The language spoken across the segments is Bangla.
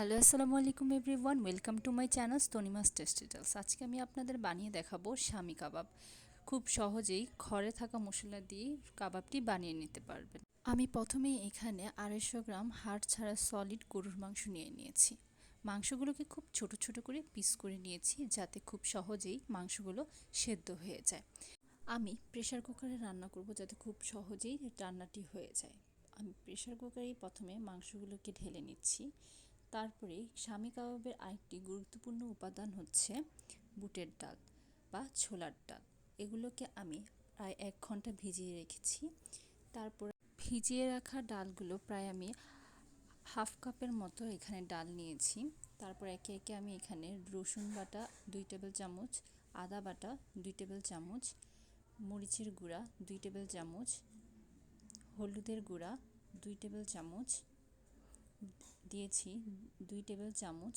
হ্যালো আসসালামু আলাইকুম everyone, welcome to my channel Tanima's tasty tales আজকে আমি আপনাদের বানিয়ে দেখাবো স্বামী কাবাব। খুব সহজেই ঘরে থাকা মশলা দিয়ে কাবাবটি বানিয়ে নিতে পারবেন। আমি প্রথমেই এখানে আড়াইশো গ্রাম হাড় ছাড়া সলিড গরুর মাংস নিয়ে নিয়েছি। মাংসগুলোকে খুব ছোট ছোট করে পিস করে নিয়েছি যাতে খুব সহজেই মাংসগুলো সেদ্ধ হয়ে যায়। আমি প্রেশার কুকারে রান্না করব যাতে খুব সহজেই রান্নাটি হয়ে যায়। আমি প্রেশার কুকারেই প্রথমে মাংসগুলোকে ঢেলে নিচ্ছি। তারপরে স্বামী কাবাবের আরেকটি গুরুত্বপূর্ণ উপাদান হচ্ছে বুটের ডাল বা ছোলার ডাল। এগুলোকে আমি প্রায় এক ঘণ্টা ভিজিয়ে রেখেছি। তারপর ভিজিয়ে রাখা ডালগুলো প্রায় আমি হাফ কাপের মতো এখানে ডাল নিয়েছি। তারপর একে একে আমি এখানে রসুন বাটা দুই টেবিল চামচ, আদা বাটা দুই টেবিল চামচ, মরিচের গুঁড়া দুই টেবিল চামচ, হলুদের গুঁড়া দুই টেবিল চামচ দিয়েছি দুই টেবিল চামচ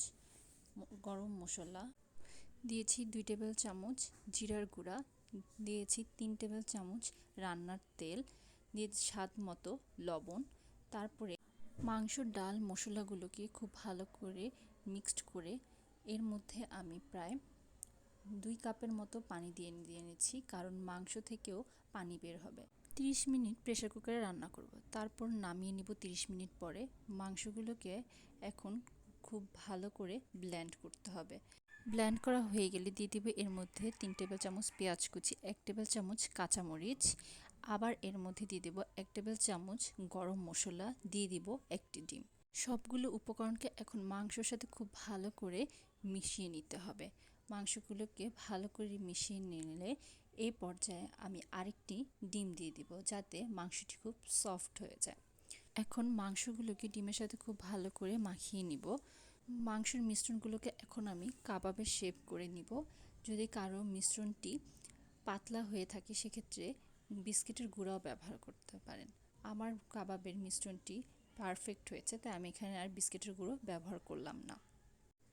গরম মশলা, দিয়েছি দুই টেবিল চামচ জিরার গুঁড়া, দিয়েছি তিন টেবিল চামচ রান্নার তেল, দিয়েছি স্বাদ মতো লবণ। তারপরে মাংস ডাল মশলাগুলোকে খুব ভালো করে মিক্সড করে এর মধ্যে আমি প্রায় দুই কাপের মতো পানি দিয়ে দিয়ে নিচ্ছি কারণ মাংস থেকেও পানি বের হবে। 30 মিনিট প্রেশার কুকারে রান্না করব। তারপর নামিয়ে নিব 30 মিনিট পরে। মাংসগুলোকে এখন খুব ভালো করে ব্ল্যান্ড করতে হবে। ব্ল্যান্ড করা হয়ে গেলে দিয়ে দিব এর মধ্যে তিন টেবিল চামচ পেঁয়াজ কুচি, এক টেবিল চামচ কাঁচামরিচ, আবার এর মধ্যে দিয়ে দেব এক টেবিল চামচ গরম মশলা, দিয়ে দিব একটি ডিম। সবগুলো উপকরণকে এখন মাংসর সাথে খুব ভালো করে মিশিয়ে নিতে হবে। মাংসগুলোকে ভালো করে মিশিয়ে নিলে এই পর্যায়ে আমি আরেকটি ডিম দিয়ে দিব যাতে মাংসটি খুব সফট হয়ে যায়। এখন মাংসগুলোকে ডিমের সাথে খুব ভালো করে মাখিয়ে নিব। মাংসের মিশ্রণগুলোকে এখন আমি কাবাবের শেপ করে নিব। যদি কারও মিশ্রণটি পাতলা হয়ে থাকে, সেক্ষেত্রে বিস্কিটের গুঁড়াও ব্যবহার করতে পারেন। আমার কাবাবের মিশ্রণটি পারফেক্ট হয়েছে, তাই আমি এখানে আর বিস্কিটের গুঁড়ো ব্যবহার করলাম না।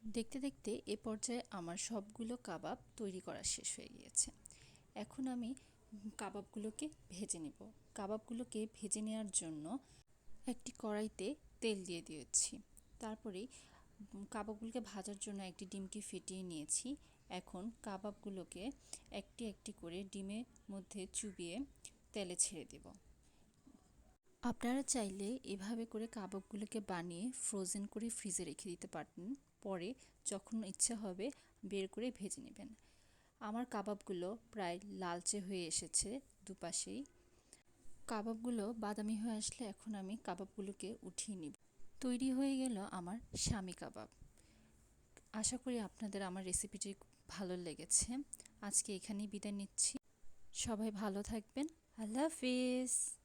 দেখতে দেখতে এ পর্যায়ে আমার সবগুলো কাবাব তৈরি করা শেষ হয়ে গিয়েছে। এখন আমি কাবাবগুলোকে ভেজে নেব। কাবাবগুলোকে ভেজে নেওয়ার জন্য একটি কড়াইতে তেল দিয়ে দিয়েছি। তারপরেই কাবাবগুলোকে ভাজার জন্য একটি ডিমকে ফেটিয়ে নিয়েছি। এখন কাবাবগুলোকে একটি একটি করে ডিমের মধ্যে চুবিয়ে তেলে ছেড়ে দেব। আপনারা চাইলে এভাবে করে কাবাবগুলোকে বানিয়ে ফ্রোজেন করে ফ্রিজে রেখে দিতে পারতেন পরে যখন ইচ্ছা হবে বের করে ভেজে নেবেন। আমার কাবাবগুলো প্রায় লালচে হয়ে এসেছে দুপাশেই। কাবাবগুলো বাদামি হয়ে আসলে এখন আমি কাবাবগুলোকে উঠিয়ে নিব। তৈরি হয়ে গেল আমার স্বামী কাবাব। আশা করি আপনাদের আমার রেসিপিটি ভালো লেগেছে। আজকে এখানেই বিদায় নিচ্ছি। সবাই ভালো থাকবেন। আল্লাহ হাফিজ।